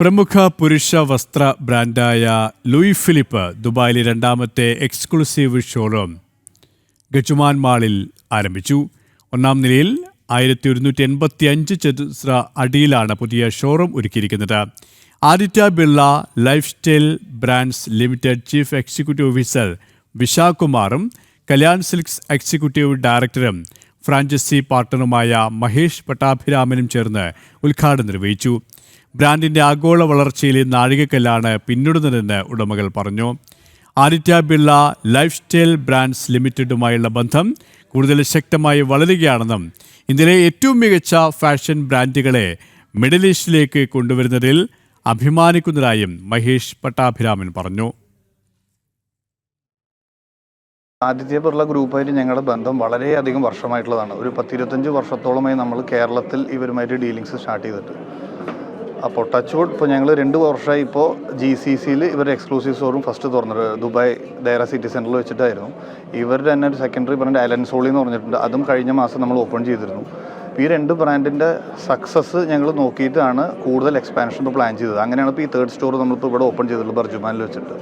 പ്രമുഖ പുരുഷ വസ്ത്ര ബ്രാൻഡായ ലൂയി ഫിലിപ്പ് ദുബായിലെ രണ്ടാമത്തെ എക്സ്ക്ലൂസീവ് ഷോറൂം ഗജുമാൻ മാളിൽ ആരംഭിച്ചു. ഒന്നാം നിലയിൽ ആയിരത്തി ഒരുന്നൂറ്റി എൺപത്തി അഞ്ച് ചതുശ്ര അടിയിലാണ് പുതിയ ഷോറൂം ഒരുക്കിയിരിക്കുന്നത്. Aditya Birla lifestyle brands limited chief executive officer വിശാഖുമാറും Kalyan silks executive ഡയറക്ടറും ഫ്രാഞ്ചൈസി പാർട്ണറുമായ മഹേഷ് പട്ടാഭിരാമനും ചേർന്ന് ഉദ്ഘാടനം നിർവഹിച്ചു. ബ്രാൻഡിന്റെ ആഗോള വളർച്ചയിലെ നാഴികക്കല്ലാണ് പിന്നിടുന്നതെന്ന് ഉടമകൾ പറഞ്ഞു. Aditya Birla lifestyle brands ലിമിറ്റഡുമായുള്ള ബന്ധം കൂടുതൽ ശക്തമായി വളരുകയാണെന്നും ഇന്ത്യയിലെ ഏറ്റവും മികച്ച ഫാഷൻ ബ്രാൻഡുകളെ മിഡിൽ ഈസ്റ്റിലേക്ക് കൊണ്ടുവരുന്നതിൽ അഭിമാനിക്കുന്നതായും മഹേഷ് പട്ടാഭിരാമൻ പറഞ്ഞു. ആദിത്യ ബിർള ഗ്രൂപ്പായിട്ട് ഞങ്ങളുടെ ബന്ധം വളരെയധികം വർഷമായിട്ടുള്ളതാണ്. ഒരു പത്തിരുപത്തഞ്ച് വർഷത്തോളമായി നമ്മൾ കേരളത്തിൽ ഇവരുമായിട്ട് ഡീലിങ്സ് സ്റ്റാർട്ട് ചെയ്തിട്ട്. അപ്പോൾ ടച്ച് വുഡ് ഇപ്പോൾ ഞങ്ങൾ രണ്ട് വർഷമായി ഇപ്പോൾ ജി സി സിയിൽ ഇവരുടെ എക്സ്ക്ലൂസീവ് ഷോറൂം ഫസ്റ്റ് തുറന്നത്. ദുബായ് ഡയറ സിറ്റി സെന്ററിൽ വെച്ചിട്ടായിരുന്നു. ഇവരുടെ തന്നെ ഒരു സെക്കൻഡറി ബ്രാൻഡ് അലൻസോളി എന്ന് പറഞ്ഞിട്ടുണ്ട്. അതും കഴിഞ്ഞ മാസം നമ്മൾ ഓപ്പൺ ചെയ്തിരുന്നു. ഈ രണ്ട് ബ്രാൻഡിന്റെ സക്സസ് ഞങ്ങൾ നോക്കിയിട്ടാണ് കൂടുതൽ എക്സ്പാൻഷൻ ഇപ്പോൾ പ്ലാൻ ചെയ്തത്. അങ്ങനെയാണ് ഇപ്പോൾ ഈ തേർഡ് സ്റ്റോർ നമ്മളിപ്പോൾ ഇവിടെ ഓപ്പൺ ചെയ്തിട്ടുള്ളത് ബർജുമാനിൽ വെച്ചിട്ട്.